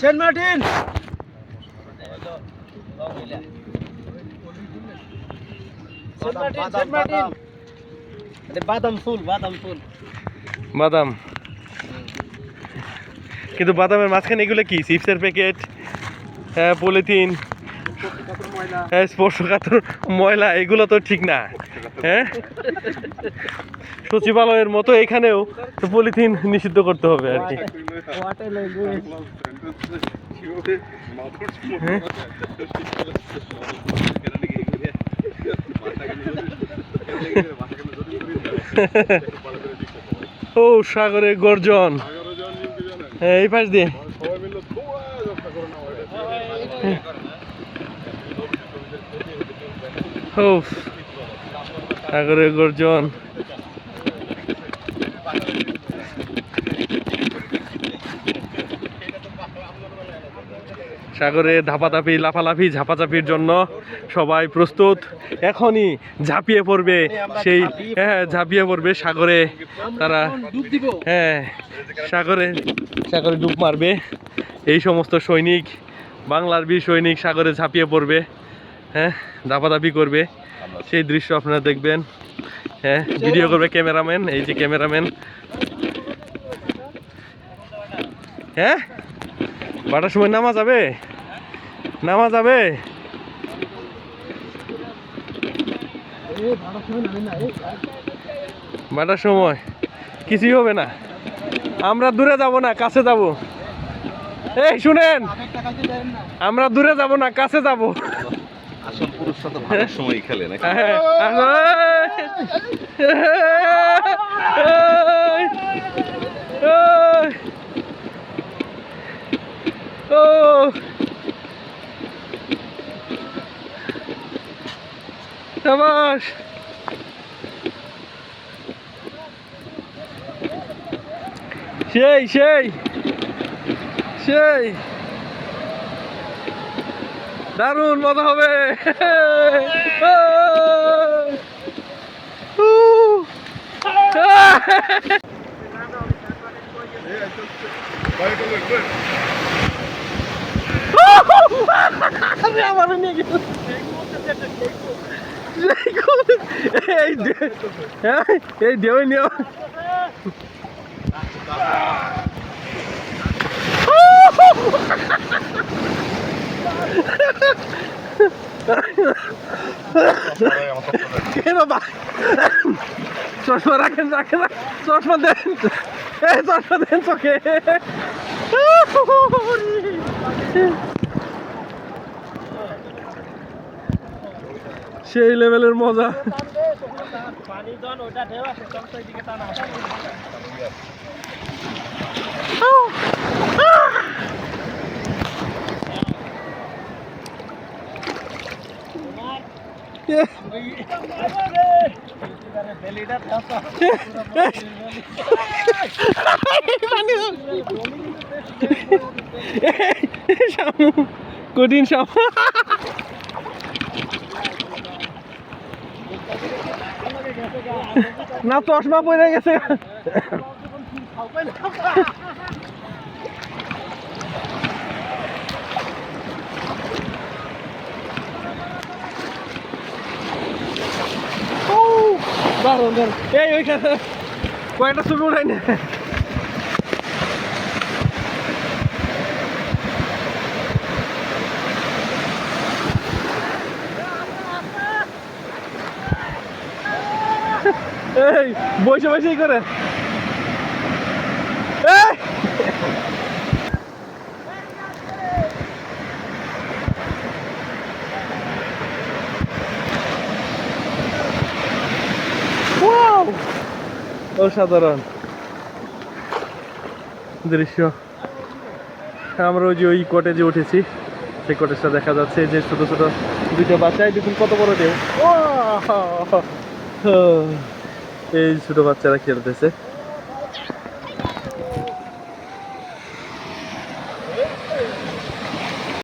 Saint Martin. বাদাম ফুল বাদাম ফুল। বাদাম। কিন্তু বাদামের মাঝখানে এগুলো কি? চিপসের প্যাকেট হ্যাঁ পলিথিন হ্যাঁ স্পর্শকাতর ময়লা এগুলো তো ঠিক না। হ্যাঁ? সচিবালয়ের মতো এখানেও পলিথিন নিষিদ্ধ করতে হবে আর কি। ও, সাগরে গর্জন। হ্যাঁ এই পাশ দিয়ে। ও সাগরে গর্জন। সাগরে ধাপাধাপি, লাফালাফি, ঝাপাঝাপির জন্য সবাই প্রস্তুত। এখনই ঝাঁপিয়ে পড়বে সেই হ্যাঁ ঝাঁপিয়ে পড়বে সাগরে। তারা হ্যাঁ সাগরে সাগরে ডুব মারবে। এই সমস্ত সৈনিক, বাংলার বীর সৈনিক সাগরে ঝাঁপিয়ে পড়বে হ্যাঁ দাপাদাপি করবে। সেই দৃশ্য আপনারা দেখবেন। হ্যাঁ ভিডিও করবে ক্যামেরাম্যান, এই যে ক্যামেরাম্যান। হ্যাঁ? বাটার সময় নামা যাবে নামা যাবে বাটার সময়? কিছুই হবে না। আমরা দূরে যাব না, কাছে যাব। এই, শুনেন! আমরা দূরে যাব না, কাছে যাব। আসল পুরুষরা তো সময় খেলে নাকি সাবাস সেই সেই সেই দারুণ মজা হবে। আমার এই দে- এই দেওয়াই নিয়ে চশমা রাখেন চোখে সেই লেভেলের মজা। ওটা শামু কঠিন শামু না চশমা পড়ে গেছে ও, দারুণ দারুণ এই ওইখানে কয়েকটা ছবি উঠাই না? এই বসে বসেই করে। এই! অসাধারণ দৃশ্য। আমরা যে ওই কটেজে উঠেছি। সেই কটেজটা দেখা যাচ্ছে যে ছোট ছোট দুটো বাচ্চাই দেখুন কত বড় ঢেউ। এই ছোট বাচ্চারা খেলতেছে।